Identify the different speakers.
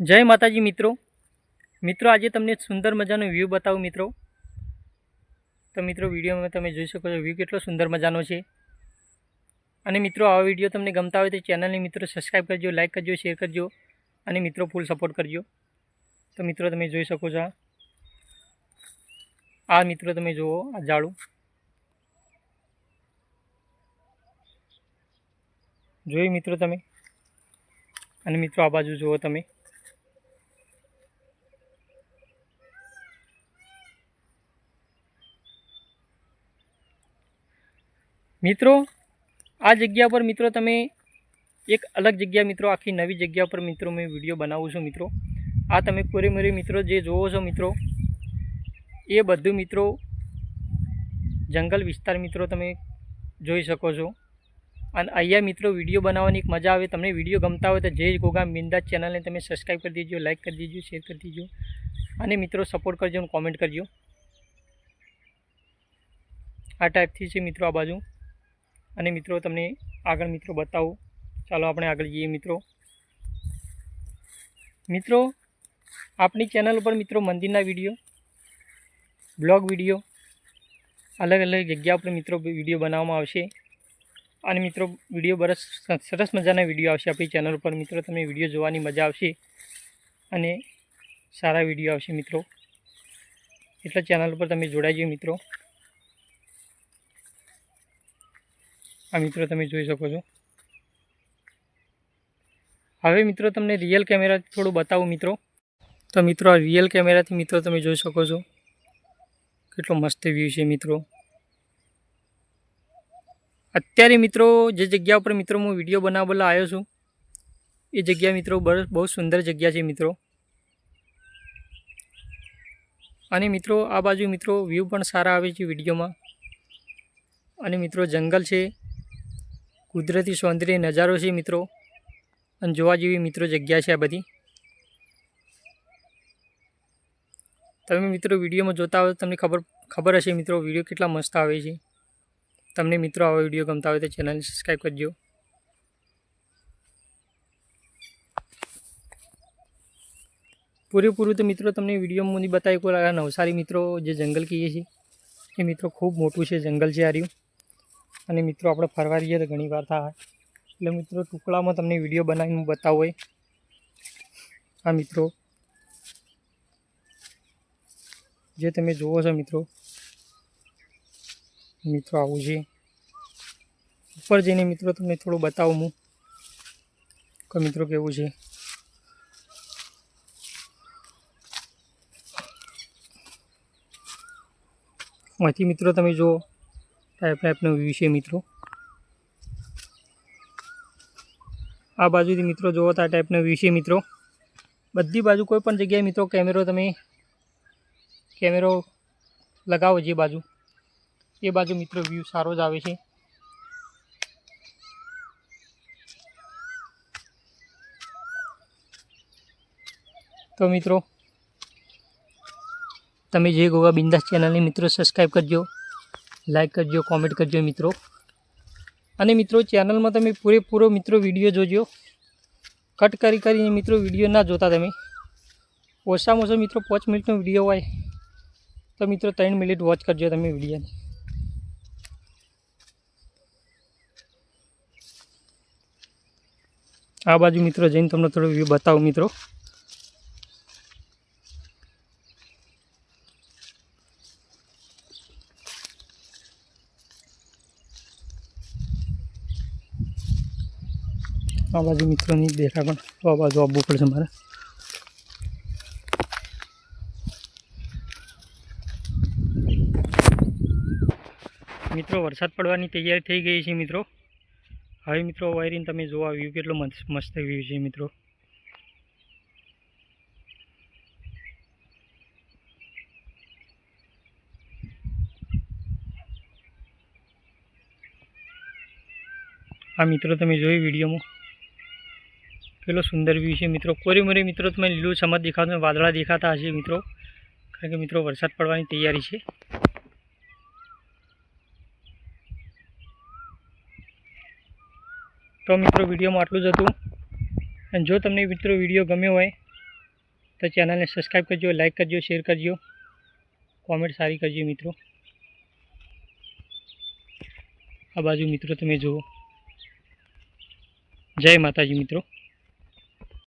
Speaker 1: જય માતાજી મિત્રો. મિત્રો, આજે તમને સુંદર મજાનો વ્યૂ બતાવું મિત્રો. તો મિત્રો, વિડીયોમાં તમે જોઈ શકો છો વ્યૂ કેટલો સુંદર મજાનો છે. અને મિત્રો, આવા વીડિયો તમને ગમતા હોય તો ચેનલને મિત્રો સબસ્ક્રાઈબ કરજો લાઇક કરજો શેર કરજો અને મિત્રો ફૂલ સપોર્ટ કરજો. તો મિત્રો, તમે જોઈ શકો છો આ. આ મિત્રો, તમે જુઓ, આ ઝાડું. જોયું મિત્રો તમે? અને મિત્રો, આ બાજુ જુઓ તમે. મિત્રો, આ જગ્યા પર મિત્રો તમે એક અલગ જગ્યા મિત્રો, આખી નવી જગ્યા પર મિત્રો મેં વીડિયો બનાવું છું મિત્રો. આ તમે કોરેમરી મિત્રો જે જોવો છો મિત્રો, એ બધું મિત્રો જંગલ વિસ્તાર મિત્રો તમે જોઈ શકો છો. અને અહીંયા મિત્રો વીડિયો બનાવવાની એક મજા આવે. તમને વીડિયો ગમતા હોય તો જય ગોગા મિંદા ચેનલને તમે સબસ્ક્રાઈબ કરી દેજો લાઇક કરી દેજો શેર કરી દેજો. અને મિત્રો સપોર્ટ કરજો અને કોમેન્ટ કરજો. આ ટાઈપથી છે મિત્રો આ બાજુ. અને મિત્રો, તમને આગળ મિત્રો બતાવું. ચાલો આપણે આગળ જઈએ મિત્રો. મિત્રો આપણી ચેનલ ઉપર મિત્રો મંદિરના વીડિયો, બ્લોગ વીડિયો, અલગ અલગ જગ્યા ઉપર મિત્રો વીડિયો બનાવવામાં આવશે. અને મિત્રો, વીડિયો બરસ સરસ મજાના વીડિયો આવશે આપણી ચેનલ ઉપર. મિત્રો, તમને વીડિયો જોવાની મજા આવશે અને સારા વીડિયો આવશે મિત્રો. એટલે ચેનલ ઉપર તમે જોડાઈ મિત્રો. આ મિત્રો તમે જોઈ શકો છો. હવે મિત્રો તમને રિયલ કેમેરા થોડું બતાવું મિત્રો. તો મિત્રો આ રિયલ કેમેરાથી મિત્રો તમે જોઈ શકો છો. કેટલો મસ્ત વ્યૂ છે મિત્રો. અત્યારે મિત્રો જે જગ્યા ઉપર મિત્રો હું વીડિયો બનાવવા આવ્યો છું, એ જગ્યા મિત્રો બહુ સુંદર જગ્યા છે મિત્રો. અને મિત્રો આ બાજુ મિત્રો વ્યૂ પણ સારા આવે છે વિડીયોમાં અને મિત્રો જંગલ છે. કુદરતી સૌંદર્ય નજારો છે મિત્રો. અને જોવા જેવી મિત્રો જગ્યા છે આ બધી. તમે મિત્રો વિડીયોમાં જોતા હોય તમને ખબર ખબર હશે મિત્રો વીડિયો કેટલા મસ્ત આવે છે. તમને મિત્રો આવા વીડિયો ગમતા હોય તો ચેનલને સબસ્ક્રાઈબ કરજો. પૂરેપૂરું તો મિત્રો તમને વિડીયોમાં બતાવી કોઈ નવસારી મિત્રો જે જંગલ કહીએ છીએ. એ મિત્રો ખૂબ મોટું છે જંગલ છે આ રહ્યું. અને મિત્રો, આપણે ફરવા રહીએ તો ઘણી વાર થાય. એટલે મિત્રો, ટુકડામાં તમને વીડિયો બનાવીને હું બતાવું આ મિત્રો. જે તમે જુઓ છો, મિત્રો. મિત્રો, આવું છે. ઉપર જઈને, મિત્રો, તમને થોડું બતાવું હું. કે મિત્રો, કેવું છે? અહીંથી, મિત્રો, તમે જુઓ. ટાઈપ ટાઈપનો છે મિત્રો. આ બાજુથી મિત્રો જુઓ તો આ ટાઈપનો વ્યૂ મિત્રો. બધી બાજુ કોઈ પણ જગ્યાએ મિત્રો કેમેરો તમે કેમેરો લગાવો જે બાજુ. એ બાજુ મિત્રો વ્યૂ સારો જ આવે છે. તો મિત્રો, તમે જે ગોવા બિંદાસ ચેનલની મિત્રો સબસ્ક્રાઈબ કરજો. લાઈક કરજો કોમેન્ટ કરજો મિત્રો. અને મિત્રો ચેનલમાં તમે પૂરેપૂરો મિત્રો વીડિયો જોજો. કટ કરી કરીને મિત્રો વીડિયો ના જોતા તમે. ઓછામાં ઓછો મિત્રો પાંચ મિનિટનો વીડિયો હોય, તો મિત્રો ત્રણ મિનિટ વોચ કરજો તમે વિડીયોને આ બાજુ મિત્રો જઈને તમને થોડો વ્યૂ બતાવું મિત્રો. આ બાજુ મિત્રો નહીં દેખા પણ. તો આ બાજુ આવવું પડશે મારે. મિત્રો, વરસાદ પડવાની તૈયારી થઈ ગઈ છે મિત્રો. હવે મિત્રો, વાયરીને તમે જોવા વ્યૂ કેટલો મસ્ત વ્યૂ છે મિત્રો. આ મિત્રો, તમે જોયું વિડીયોમાં? કેટલો સુંદર વ્યૂ છે. મિત્રો કોરીમોરી મિત્રો, તમે લીલું સમજ દેખાતું વાદળા દેખાતા હશે મિત્રો. કારણ કે મિત્રો, વરસાદ પડવાની તૈયારી છે. તો મિત્રો, વિડીયોમાં આટલું જ હતું. અને જો તમને મિત્રો વીડિયો ગમ્યો હોય, તો ચેનલને સબસ્ક્રાઈબ કરજો લાઈક કરજો શેર કરજો. કોમેન્ટ સારી કરજો મિત્રો. આ બાજુ મિત્રો, તમે જુઓ. જય માતાજી મિત્રો.